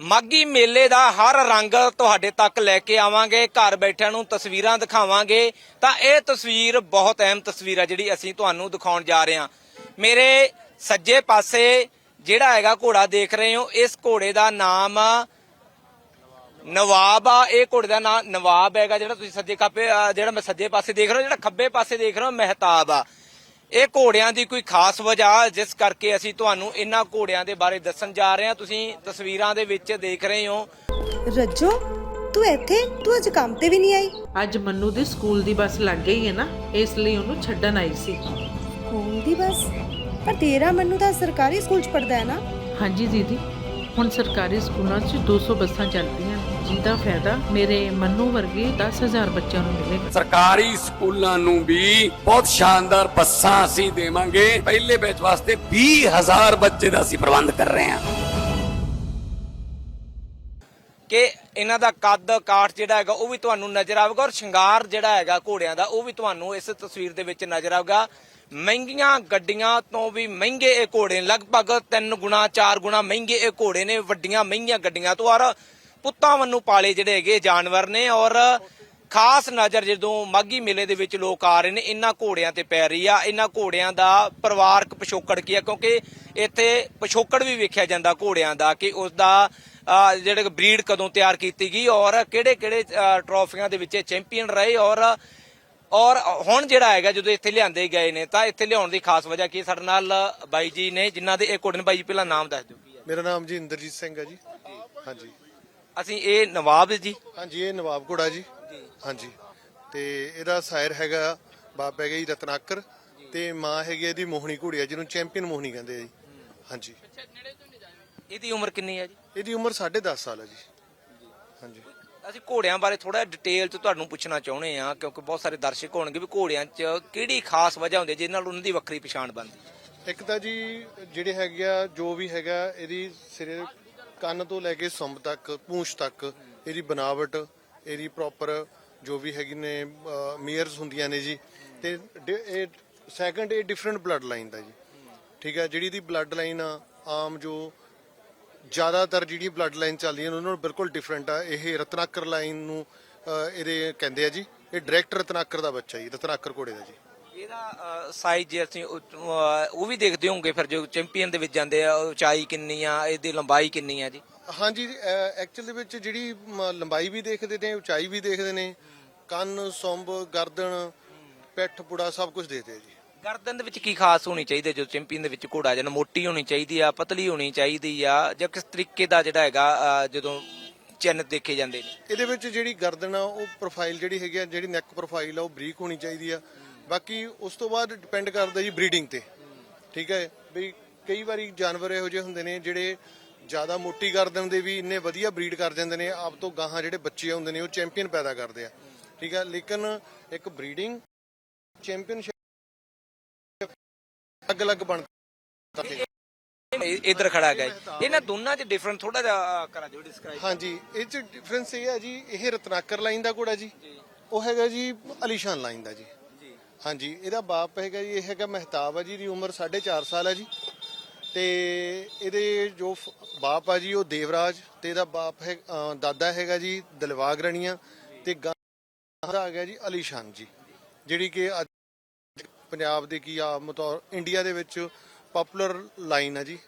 ਮਾਗੀ ਮੇਲੇ ਦਾ ਹਰ ਰੰਗ ਤੁਹਾਡੇ ਤੱਕ ਲੈ ਕੇ ਆਵਾਂਗੇ, ਘਰ ਬੈਠਿਆਂ ਨੂੰ ਤਸਵੀਰਾਂ ਦਿਖਾਵਾਂਗੇ। ਤਾਂ ਇਹ ਤਸਵੀਰ ਬਹੁਤ ਅਹਿਮ ਤਸਵੀਰ ਆ ਜਿਹੜੀ ਅਸੀਂ ਤੁਹਾਨੂੰ ਦਿਖਾਉਣ ਜਾ ਰਹੇ ਹਾਂ। ਮੇਰੇ ਸੱਜੇ ਪਾਸੇ ਜਿਹੜਾ ਹੈਗਾ ਘੋੜਾ ਦੇਖ ਰਹੇ ਹੋ, ਇਸ ਘੋੜੇ ਦਾ ਨਾਮ ਨਵਾਬ ਆ। ਇਹ ਘੋੜੇ ਦਾ ਨਾਮ ਨਵਾਬ ਹੈਗਾ ਜਿਹੜਾ ਤੁਸੀਂ ਸੱਜੇ ਕਾਪੇ ਜਿਹੜਾ ਮੈਂ ਸੱਜੇ ਪਾਸੇ ਦੇਖ ਰਹੇ ਹੋ ਜਿਹੜਾ ਖੱਬੇ ਪਾਸੇ ਦੇਖ ਰਹੇ ਹੋ ਮਹਿਤਾਬ ਆ। ਇਹ ਘੋੜਿਆਂ ਦੀ ਕੋਈ ਖਾਸ ਵਜ੍ਹਾ ਜਿਸ ਕਰਕੇ ਅਸੀਂ ਤੁਹਾਨੂੰ ਇਹਨਾਂ ਘੋੜਿਆਂ ਦੇ ਬਾਰੇ ਦੱਸਣ ਜਾ ਰਹੇ ਹਾਂ। ਤੁਸੀਂ ਤਸਵੀਰਾਂ ਦੇ ਵਿੱਚ ਦੇਖ ਰਹੇ ਹੋ। ਰੱਜੋ ਤੂੰ ਇੱਥੇ? ਤੂੰ ਅੱਜ ਕੰਮ ਤੇ ਵੀ ਨਹੀਂ ਆਈ? ਅੱਜ ਮੰਨੂ ਦੀ ਸਕੂਲ ਦੀ ਬੱਸ ਲੱਗ ਗਈ ਹੈ ਨਾ ਇਸ ਲਈ ਉਹਨੂੰ ਛੱਡਣ ਆਈ ਸੀ। ਸਕੂਲ ਦੀ ਬਸ? ਪਰ ਤੇਰਾ ਮੈਨੂੰ ਤਾਂ ਸਰਕਾਰੀ ਸਕੂਲ ਚ ਪੜਦਾ ਹੈ ਨਾ। ਹਾਂਜੀ ਦੀਦੀ ਹੁਣ ਸਰਕਾਰੀ ਸਕੂਲਾਂ 'ਚ 200 ਬੱਸਾਂ ਚੱਲਦੀਆਂ। ਜਿਹਦਾ ਫਾਇਦਾ ਮੇਰੇ ਮੰਨੂ ਵਰਗੇ 10000 ਬੱਚਿਆਂ ਨੂੰ ਮਿਲੇਗਾ। ਸਰਕਾਰੀ ਸਕੂਲਾਂ ਨੂੰ ਵੀ ਬਹੁਤ ਸ਼ਾਨਦਾਰ ਬੱਸਾਂ ਅਸੀਂ ਦੇਵਾਂਗੇ। ਪਹਿਲੇ ਬੈਚ ਵਾਸਤੇ 20000 ਬੱਚੇ ਦਾ ਅਸੀਂ ਪ੍ਰਬੰਧ ਕਰ ਰਹੇ ਹਾਂ। ਕਿ ਇਹਨਾਂ ਦਾ ਕੱਦ ਕਾਠ ਜਿਹੜਾ ਹੈਗਾ ਉਹ ਵੀ ਤੁਹਾਨੂੰ ਨਜ਼ਰ ਆਵੇਗਾ ਔਰ ਸ਼ਿੰਗਾਰ ਜਿਹੜਾ ਹੈਗਾ ਘੋੜਿਆਂ ਦਾ ਉਹ ਵੀ ਤੁਹਾਨੂੰ ਇਸ ਤਸਵੀਰ ਦੇ ਵਿੱਚ ਨਜ਼ਰ ਆਵੇਗਾ। ਮਹਿੰਗੀਆਂ ਗੱਡੀਆਂ ਤੋਂ ਵੀ ਮਹਿੰਗੇ ਇਹ ਘੋੜੇ ਨੇ ਲਗਭਗ 3 ਗੁਣਾ 4 ਗੁਣਾ ਮਹਿੰਗੇ ਇਹ ਘੋੜੇ ਨੇ, ਵੱਡੀਆਂ ਮਹਿੰਗੀਆਂ ਗੱਡੀਆਂ ਤੋਂ। ਔਰ ਪੁੱਤਾਂ ਵੱਲੋਂ ਪਾਲੇ ਜਿਹੜੇ ਹੈਗੇ ਜਾਨਵਰ ਨੇ। ਔਰ ਖਾਸ ਨਜ਼ਰ ਜਦੋਂ ਮਾਗੀ ਮੇਲੇ ਦੇ ਵਿੱਚ ਲੋਕ ਆ ਰਹੇ ਨੇ, ਇਹਨਾਂ ਘੋੜਿਆਂ ਤੇ ਪੈ ਰਹੀ ਆ। ਇਹਨਾਂ ਘੋੜਿਆਂ ਦਾ ਪਰਿਵਾਰਕ ਪਿਛੋਕੜ ਕੀ ਆ? ਕਿਉਂਕਿ ਇੱਥੇ ਪਿਛੋਕੜ ਵੀ ਵੇਖਿਆ ਜਾਂਦਾ ਘੋੜਿਆਂ ਦਾ ਕਿ ਉਸ ਦਾ ਜਿਹੜੇ ਬਰੀਡ ਕਦੋਂ ਤਿਆਰ ਕੀਤੀ ਗਈ। ਔਰ ਕਿਹੜੇ ਕਿਹੜੇ ਟਰੋਫੀਆਂ ਦੇ ਵਿੱਚ ਚੈਂਪੀਅਨ ਰਹੇ। ਔਰ ਔਰ ਹੁਣ ਜਿਹੜਾ ਹੈਗਾ ਜਦੋਂ ਇੱਥੇ ਲਿਆਂਦੇ ਗਏ ਨੇ ਤਾਂ ਇੱਥੇ ਲਿਆਉਣ ਦੀ ਖਾਸ ਵਜ੍ਹਾ ਕੀ? ਸਾਡੇ ਨਾਲ ਬਾਈ ਜੀ ਨੇ ਜਿਨ੍ਹਾਂ ਦੇ ਇਹ ਘੋੜੇ ਨੇ ਬਾਈ ਜੀ ਪਹਿਲਾਂ ਨਾਮ ਦੱਸ ਦਿਓ ਮੇਰਾ ਨਾਮ ਜੀ ਇੰਦਰਜੀਤ ਸਿੰਘ ਹੈ ਜੀ। ਹਾਂਜੀ। ਅਸੀਂ ਇਹ ਨਵਾਬ ਜੀ? ਹਾਂਜੀ ਇਹ ਨਵਾਬ ਘੋੜਾ ਜੀ। ਹਾਂਜੀ। ਤੇ ਇਹਦਾ ਸਾਇਰ ਹੈਗਾ ਬਾਪ ਹੈਗਾ ਜੀ ਰਤਨਾਕਰ ਤੇ ਮਾਂ ਹੈਗੀ ਇਹਦੀ ਮੋਹਣੀ ਘੋੜੀ ਹੈ ਜਿਹਨੂੰ ਚੈਂਪੀਅਨ ਮੋਹਣੀ ਕਹਿੰਦੇ ਆ ਜੀ। ਹਾਂਜੀ। ਇਹਦੀ ਉਮਰ ਕਿੰਨੀ ਹੈ ਜੀ? ਇਹਦੀ ਉਮਰ 10.5 ਸਾਲ ਹੈ ਜੀ। ਹਾਂਜੀ। ਅਸੀਂ ਘੋੜਿਆਂ ਬਾਰੇ ਥੋੜਾ ਡਿਟੇਲ ਚ ਤੁਹਾਨੂੰ ਪੁੱਛਣਾ ਚਾਹੁੰਦੇ ਆ ਕਿਉਂਕਿ ਬਹੁਤ ਸਾਰੇ ਦਰਸ਼ਕ ਹੋਣਗੇ ਵੀ ਘੋੜਿਆਂ 'ਚ ਕਿਹੜੀ ਖਾਸ ਵਜ੍ਹਾ ਹੁੰਦੀ ਹੈ ਜਿਹਦੇ ਨਾਲ ਉਹਨਾਂ ਦੀ ਵੱਖਰੀ ਪਛਾਣ ਬਣਦੀ ਇੱਕ ਤਾਂ ਜੀ, ਜਿਹੜੇ ਹੈਗੇ ਆ, ਜੋ ਵੀ ਹੈਗਾ, ਇਹਦੀ ਸਿਰੇ ਕੰਨ ਤੋਂ ਲੈ ਕੇ ਸੁੰਬ ਤੱਕ, ਪੂੰਛ ਤੱਕ, ਇਹਦੀ ਬਨਾਵਟ, ਇਹਦੀ ਪ੍ਰੋਪਰ ਜੋ ਵੀ ਹੈਗੀ ਨੇ ਮੀਅਰਸ ਹੁੰਦੀਆਂ ਨੇ ਜੀ, ਤੇ ਡ- ਇਹ ਸੈਕੰਡ ਇਹ ਡਿਫਰੈਂਟ ਬਲੱਡ ਲਾਈਨ ਦਾ ਜੀ। ਠੀਕ ਹੈ, ਜਿਹੜੀ ਦੀ ਬਲੱਡ ਲਾਈਨ ਆਮ ਜੋ ਜ਼ਿਆਦਾਤਰ ਜਿਹੜੀ ਬਲੱਡ ਲਾਈਨ ਚੱਲਦੀਆਂ ਨੇ ਉਹਨਾਂ ਨੂੰ ਬਿਲਕੁਲ ਡਿਫਰੈਂਟ ਆ। ਇਹ ਰਤਨਾਕਰ ਲਾਈਨ ਨੂੰ ਇਹਦੇ ਕਹਿੰਦੇ ਆ ਜੀ ਇਹ ਡਾਇਰੈਕਟ ਰਤਨਾਕਰ ਦਾ ਬੱਚਾ ਜੀ ਰਤਨਾਕਰ ਘੋੜੇ ਦਾ ਜੀ। ਇਹਦਾ ਸਾਈਜ਼ ਜੇ ਅਸੀਂ ਉਹ ਅਹ, ਉਹ ਵੀ ਦੇਖਦੇ ਹੋਵਾਂਗੇ ਫਿਰ ਜੋ ਚੈਂਪੀਅਨ ਦੇ ਵਿੱਚ ਜਾਂਦੇ ਆ ਉਚਾਈ ਕਿੰਨੀ ਆ ਇਹਦੀ ਲੰਬਾਈ ਕਿੰਨੀ ਆ ਜੀ? ਹਾਂਜੀ ਐਕਚੁਅਲ ਦੇ ਵਿੱਚ ਜਿਹੜੀ ਮ, ਲੰਬਾਈ ਵੀ ਦੇਖਦੇ ਨੇ ਉਚਾਈ ਵੀ ਦੇਖਦੇ ਨੇ ਕੰਨ ਸੁੰਬ ਗਰਦਨ ਪਿੱਠ ਪੁੜਾ ਸਭ ਕੁਝ ਦੇਖਦੇ ਆ ਜੀ। ਗਰਦਨ ਦੇ ਵਿੱਚ ਕੀ ਖਾਸ ਹੋਣੀ ਚਾਹੀਦੀ ਹੈ? ਜੋ ਚੈਂਪੀਅਨ ਦੇ ਵਿੱਚ ਘੋੜਾ ਜਨ ਮੋਟੀ ਹੋਣੀ ਚਾਹੀਦੀ ਆ, ਪਤਲੀ ਹੋਣੀ ਚਾਹੀਦੀ ਆ ਜਾਂ ਕਿਸ ਤਰੀਕੇ ਦਾ ਜਿਹੜਾ ਹੈਗਾ ਜਦੋਂ ਚਿੰਨ ਦੇਖੇ ਜਾਂਦੇ ਨੇ? ਇਹਦੇ ਵਿੱਚ ਜਿਹੜੀ ਗਰਦਨ ਆ, ਉਹ ਪ੍ਰੋਫਾਈਲ ਜਿਹੜੀ ਹੈਗੀ ਆ, ਜਿਹੜੀ ਨੈਕ ਪ੍ਰੋਫਾਈਲ ਆ, ਉਹ ਬਰੀਕ ਹੋਣੀ ਚਾਹੀਦੀ ਆ। ਬਾਕੀ ਉਸ ਤੋਂ ਬਾਅਦ ਡਿਪੈਂਡ ਕਰਦਾ ਜੀ ਬਰੀਡਿੰਗ ਤੇ। ਠੀਕ ਹੈ ਵੀ ਕਈ ਵਾਰੀ ਜਾਨਵਰ ਇਹੋ ਜਿਹੇ ਹੁੰਦੇ ਨੇ, ਜਿਹੜੇ ਜ਼ਿਆਦਾ ਮੋਟੀ ਗਰਦਨ ਦੇ ਵੀ ਇੰਨੇ ਵਧੀਆ ਬਰੀਡ ਕਰ ਜਾਂਦੇ ਨੇ, ਆਪ ਤੋਂ ਗਾਹਾਂ ਜਿਹੜੇ ਬੱਚੇ ਹੁੰਦੇ ਨੇ, ਉਹ ਚੈਂਪੀਅਨ ਪੈਦਾ ਕਰਦੇ ਆ। ਠੀਕ ਹੈ ਲੇਕਿਨ ਇੱਕ ਬਰੀਡਿੰਗ ਚੈਂਪੀਅਨਸ਼ਿਪ ਅਲੱਗ-ਅਲੱਗ ਬਣ ਇਹ- ਇੱਧਰ ਖੜਾ ਜੀ। ਇਹਨਾਂ ਦੋਨਾਂ 'ਚ ਡਿਫਰੈਂਟ ਥੋੜਾ ਜਿਹਾ ਕਰਾ ਦਿਓ ਡਿਸਕ੍ਰਾਈਬ ਹਾਂਜੀ ਇਹ ਚ ਡਿਫਰੈਂਸ ਇਹ ਹੈ ਜੀ ਇਹ ਰਤਨਾਕਰ ਲਾਈਨ ਦਾ ਘੋੜਾ ਜੀ। ਉਹ ਹੈਗਾ ਜੀ ਅਲੀਸ਼ਾਨ ਲਾਈਨ ਦਾ ਜੀ। ਹਾਂਜੀ ਇਹਦਾ ਬਾਪ ਹੈਗਾ ਜੀ ਇਹ ਹੈਗਾ ਮਹਿਤਾਬ ਹੈ ਜੀ ਦੀ ਉਮਰ 4.5 ਸਾਲ ਹੈ ਜੀ। ਤੇ ਇਹਦੇ ਜੋ ਫ- ਬਾਪ ਆ ਜੀ ਉਹ ਦੇਵਰਾਜ ਤੇ ਇਹਦਾ ਬਾਪ ਹੈ ਅ, ਦਾਦਾ ਹੈਗਾ ਜੀ ਦਿਲਵਾਗ ਰਣੀਆਂ ਤੇ ਗਾਂ ਦਾ ਆ ਗਿਆ ਜੀ ਅਲੀਸ਼ਾਨ ਜੀ ਜਿਹੜੀ ਕਿ ਅੱਜ ਪੰਜਾਬ ਦੇ ਕੀ ਆ ਮਤੌਰ ਇੰਡੀਆ ਦੇ ਵਿੱਚ ਪਪੂਲਰ ਲਾਈਨ ਹੈ ਜੀ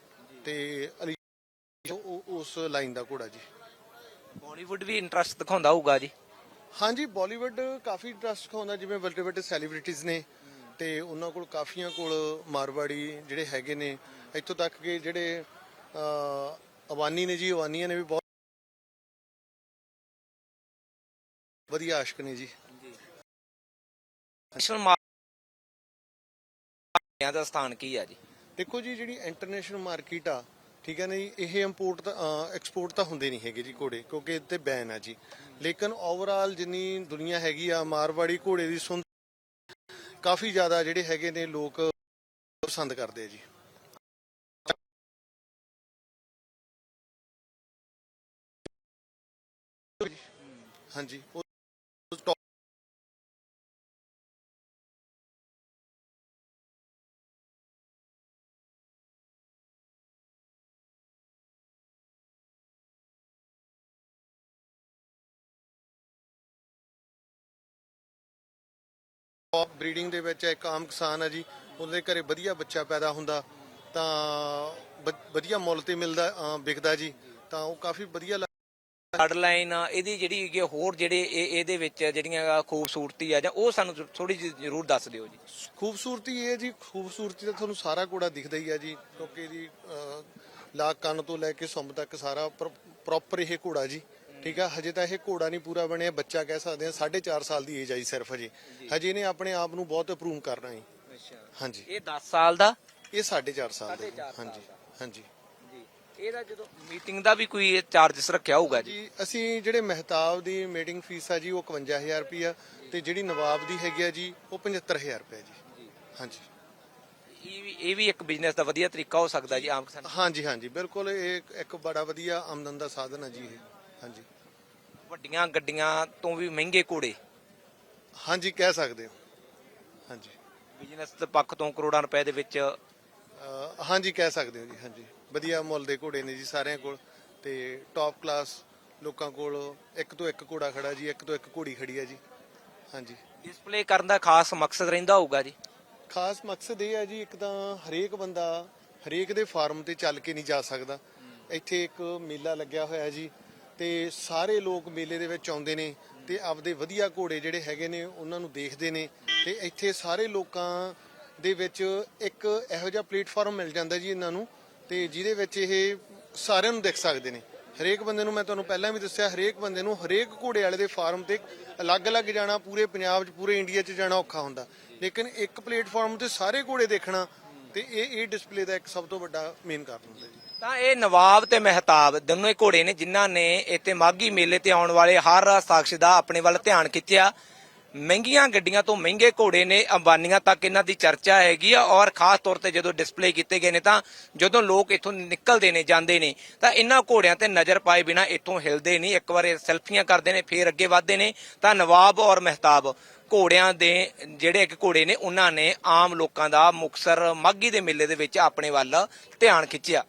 ਤੇ ਅਲੀ ਉਹ- ਉਸ ਲਾਈਨ ਦਾ ਘੋੜਾ ਜੀ। ਬਾਲੀਵੁੱਡ ਵੀ ਇੰਟਰਸਟ ਦਿਖਾਉਂਦਾ ਹੋਊਗਾ ਜੀ। ਹਾਂਜੀ ਬਾਲੀਵੁੱਡ ਕਾਫੀ ਇੰਟਰਸਟ ਦਿਖਾਉਂਦਾ ਜਿਵੇਂ ਵੱਡੇ ਵੱਡੇ ਸੈਲੀਬ੍ਰਿਟੀਜ਼ ਨੇ ਤੇ ਉਹਨਾਂ ਕੋਲ ਕਾਫੀਆਂ ਕੋਲ ਮਾਰਵਾੜੀ ਜਿਹੜੇ ਹੈਗੇ ਨੇ ਇੱਥੋਂ ਤੱਕ ਕਿ ਜਿਹੜੇ ਅਹ, ਅਵਾਨੀ ਨੇ ਜੀ ਅਵਾਨੀਆਂ ਨੇ ਵੀ ਬਹੁਤ ਵਧੀਆ ਆਸ਼ਕ ਨੇ ਜੀ। ਨੈਸ਼ਨਲ ਮਾਰਕੀਟ ਦਾ ਸਥਾਨ ਕੀ ਆ ਜੀ? ਦੇਖੋ ਜੀ, ਜਿਹੜੀ ਇੰਟਰਨੈਸ਼ਨਲ ਮਾਰਕੀਟ ਆ, ਠੀਕ ਹੈ ਨਾ ਜੀ, ਇਹ ਇੰਪੋਰਟ ਤਾਂ ਐਕਸਪੋਰਟ ਤਾਂ ਹੁੰਦੇ ਨਹੀਂ ਹੈਗੇ ਜੀ ਘੋੜੇ, ਕਿਉਂਕਿ ਇੱਥੇ ਬੈਨ ਆ ਜੀ। ਲੇਕਿਨ ਓਵਰਆਲ ਜਿੰਨੀ ਦੁਨੀਆ ਹੈਗੀ ਆ, ਮਾਰਵਾੜੀ ਘੋੜੇ ਦੀ ਸੁੰਦ ਕਾਫੀ ਜ਼ਿਆਦਾ ਜਿਹੜੇ ਹੈਗੇ ਨੇ ਲੋਕ ਪਸੰਦ ਕਰਦੇ ਆ ਜੀ। ਹਾਂਜੀ। ਟੌਪ ਬਰੀਡਿੰਗ ਦੇ ਵਿੱਚ ਇੱਕ ਆਮ ਕਿਸਾਨ ਹੈ ਜੀ ਉਹਦੇ ਘਰੇ ਵਧੀਆ ਬੱਚਾ ਪੈਦਾ ਹੁੰਦਾ ਤਾਂ ਵਧੀਆ ਮੁੱਲ ਤੇ ਮਿਲਦਾ ਵਿਕਦਾ ਜੀ ਤਾਂ ਉਹ ਕਾਫੀ ਵਧੀਆ ਬਲੱਡ ਲਾਈਨ ਇਹਦੀ ਜਿਹੜੀ ਹੈਗੀ ਆ, ਹੋਰ ਜਿਹੜੇ ਇਹ- ਇਹਦੇ ਵਿੱਚ ਜਿਹੜੀਆਂ ਖੂਬਸੂਰਤੀ ਆ ਜਾਂ ਉਹ ਸਾਨੂੰ ਥੋੜੀ ਜਿਹੀ ਜ਼ਰੂਰ ਦੱਸ ਦਿਓ ਜੀ। ਖੂਬਸੂਰਤੀ ਇਹ ਜੀ ਖੂਬਸੂਰਤੀ ਤਾਂ ਤੁਹਾਨੂੰ ਸਾਰਾ ਘੋੜਾ ਦਿਖਦਾ ਹੀ ਹੈ ਜੀ ਕਿਉਂਕਿ ਇਹਦੀ ਲਾਕ ਕੰਨ ਤੋਂ ਲੈ ਕੇ ਸੁੰਬ ਤੱਕ ਸਾਰਾ ਪ੍ਰੋਪਰ ਇਹ ਘੋੜਾ ਜੀ। ਠੀਕ ਆ? ਹਜੇ ਤਾਂ ਇਹ ਘੋੜਾ ਨਹੀਂ ਪੂਰਾ ਬਣਿਆ ਬੱਚਾ ਕਹਿ ਸਕਦੇ ਆ 4.5 ਸਾਲ ਦੀ ਏਜ ਆਈ ਸਿਰਫ ਹਜੇ। ਹਜੇ ਇਹਨੇ ਆਪਣੇ ਆਪ ਨੂੰ ਬਹੁਤ ਅਪਰੂਵ ਕਰਨਾ ਹੈ ਹਾਂਜੀ। ਇਹ 10 ਸਾਲ ਦਾ? ਇਹ 4.5 ਸਾਲ ਦਾ ਜੀ। 4.5 ਸਾਲ ਹਾਂਜੀ ਹਾਂਜੀ। ਜੀ। ਇਹਦਾ ਜਦੋਂ ਮੀਟਿੰਗ ਦਾ ਵੀ ਕੋਈ ਚਾਰजेस ਰੱਖਿਆ ਹੋਊਗਾ ਜੀ? ਜੀ ਅਸੀਂ ਜਿਹੜੇ ਮਹਿਤਾਬ ਦੀ ਮੀਟਿੰਗ ਫੀਸ ਆ ਜੀ ਉਹ 51000 ਰੁਪਿਆ ਤੇ ਜਿਹੜੀ ਨਵਾਬ ਦੀ ਹੈਗੀ ਆ ਜੀ ਉਹ 75000 ਰੁਪਏ ਜੀ। ਹਾਂਜੀ। ਇਹ ਵੀ ਇਹ ਵੀ ਇੱਕ ਬਿਜ਼ਨਸ ਦਾ ਵਧੀਆ ਤਰੀਕਾ ਹੋ ਸਕਦਾ ਜੀ ਆਮ ਕਿਸਾਨ ਹਾਂਜੀ ਹਾਂਜੀ। ਬਿਲਕੁਲ ਇਹ ਇੱਕ ਬੜਾ ਵਧੀਆ ਆਮਦਨ ਦਾ ਸਾਧਨ ਹੈ ਜੀ ਇਹ। ਹਾਂਜੀ। ਵੱਡੀਆਂ ਗੱਡੀਆਂ ਤੋਂ ਵੀ ਮਹਿੰਗੇ ਘੋੜੇ। ਹਾਂਜੀ ਕਹਿ ਸਕਦੇ ਹੋ। ਹਾਂਜੀ। ਬਿਜ਼ਨਸ ਦੇ ਪੱਖ ਤੋਂ ਕਰੋੜਾਂ ਰੁਪਏ ਦੇ ਵਿੱਚ। ਅਹ ਹਾਂਜੀ ਕਹਿ ਸਕਦੇ ਹੋ ਜੀ ਹਾਂਜੀ। ਵਧੀਆ ਮੁੱਲ ਦੇ ਘੋੜੇ ਨੇ ਜੀ ਸਾਰਿਆਂ ਕੋਲ ਤੇ ਟੌਪ ਕਲਾਸ ਲੋਕਾਂ ਕੋਲ ਇੱਕ ਤੋਂ ਇੱਕ ਘੋੜਾ ਖੜਾ ਜੀ ਇੱਕ ਤੋਂ ਇੱਕ ਘੋੜੀ ਖੜੀ ਹੈ ਜੀ। ਹਾਂਜੀ। ਡਿਸਪਲੇ ਕਰਨ ਦਾ ਖਾਸ ਮਕਸਦ ਰਹਿੰਦਾ ਹੋਊਗਾ ਜੀ? ਖਾਸ ਮਕਸਦ ਇਹ ਹੈ ਜੀ ਇੱਕ ਤਾਂ ਹਰੇਕ ਬੰਦਾ ਹਰੇਕ ਦੇ ਫਾਰਮ ਤੇ ਚੱਲ ਕੇ ਨਹੀਂ ਜਾ ਸਕਦਾ। ਇੱਥੇ ਇੱਕ ਮੇਲਾ ਲੱਗਿਆ ਹੋਇਆ ਜੀ ਤੇ ਸਾਰੇ ਲੋਕ ਮੇਲੇ ਦੇ ਵਿੱਚ ਆਉਂਦੇ ਨੇ ਤੇ ਆਪਦੇ ਵਧੀਆ ਘੋੜੇ ਜਿਹੜੇ ਹੈਗੇ ਨੇ, ਉਹਨਾਂ ਨੂੰ ਦੇਖਦੇ ਨੇ ਤੇ ਇੱਥੇ ਸਾਰੇ ਲੋਕਾਂ ਦੇ ਵਿੱਚ ਇੱਕ ਇਹੋ ਜਿਹਾ ਪਲੇਟਫਾਰਮ ਮਿਲ ਜਾਂਦਾ ਜੀ ਇਹਨਾਂ ਨੂੰ ਤੇ ਜਿਹਦੇ ਵਿੱਚ ਇਹ ਸਾਰਿਆਂ ਨੂੰ ਦੇਖ ਸਕਦੇ ਨੇ। ਹਰੇਕ ਬੰਦੇ ਨੂੰ ਮੈਂ ਤੁਹਾਨੂੰ ਪਹਿਲਾਂ ਵੀ ਦੱਸਿਆ, ਹਰੇਕ ਬੰਦੇ ਨੂੰ ਹਰੇਕ ਘੋੜੇ ਵਾਲੇ ਦੇ ਫਾਰਮ ਤੇ ਅਲੱਗ-ਅਲੱਗ ਜਾਣਾ, ਪੂਰੇ ਪੰਜਾਬ 'ਚ, ਪੂਰੇ ਇੰਡੀਆ 'ਚ ਜਾਣਾ ਔਖਾ ਹੁੰਦਾ। ਲੇਕਿਨ ਇੱਕ ਪਲੇਟਫਾਰਮ ਤੇ ਸਾਰੇ ਘੋੜੇ ਦੇਖਣਾ ਤੇ ਇਹ ਇਹ ਡਿਸਪਲੇ ਦਾ ਇੱਕ ਸਭ ਤੋਂ ਵੱਡਾ ਮੇਨ ਕਾਰਨ ਹੁੰਦਾ ਜੀ। ਤਾਂ ਇਹ ਨਵਾਬ ਤੇ ਮਹਿਤਾਬ ਦੋਨੋਂ ਹੀ ਘੋੜੇ ਨੇ, ਜਿਨ੍ਹਾਂ ਨੇ ਇੱਥੇ ਮਾਗੀ ਮੇਲੇ ਤੇ ਆਉਣ ਵਾਲੇ ਹਰ ਸ਼ਖਸ ਦਾ ਆਪਣੇ ਵੱਲ ਧਿਆਨ ਖਿੱਚਿਆ। ਮਹਿੰਗੀਆਂ ਗੱਡੀਆਂ ਤੋਂ ਮਹਿੰਗੇ ਘੋੜੇ ਨੇ, ਅੰਬਾਨੀਆਂ ਤੱਕ ਇਹਨਾਂ ਦੀ ਚਰਚਾ ਹੈਗੀ ਆ ਔਰ ਖਾਸ ਤੌਰ ਤੇ ਜਦੋਂ ਡਿਸਪਲੇ ਕੀਤੇ ਗਏ ਨੇ ਤਾਂ ਜਦੋਂ ਲੋਕ ਇੱਥੋਂ ਨਿਕਲਦੇ ਨੇ, ਜਾਂਦੇ ਨੇ, ਤਾਂ ਇਹਨਾਂ ਘੋੜਿਆਂ ਤੇ ਨਜ਼ਰ ਪਾਏ ਬਿਨਾ ਇੱਥੋਂ ਹਿਲਦੇ ਨਹੀਂ। ਇੱਕ ਵਾਰ ਸੈਲਫੀਆਂ ਕਰਦੇ ਨੇ, ਫੇਰ ਅੱਗੇ ਵਧਦੇ ਨੇ। ਤਾਂ ਨਵਾਬ ਔਰ ਮਹਿਤਾਬ ਘੋੜਿਆਂ ਦੇ ਜਿਹੜੇ ਇੱਕ ਘੋੜੇ ਨੇ, ਉਹਨਾਂ ਨੇ ਆਮ ਲੋਕਾਂ ਦਾ ਮੁਕਸਰ ਮਾਗੀ ਦੇ ਮੇਲੇ ਦੇ ਵਿੱਚ ਆਪਣੇ ਵੱਲ ਧਿਆਨ ਖਿੱਚਿਆ।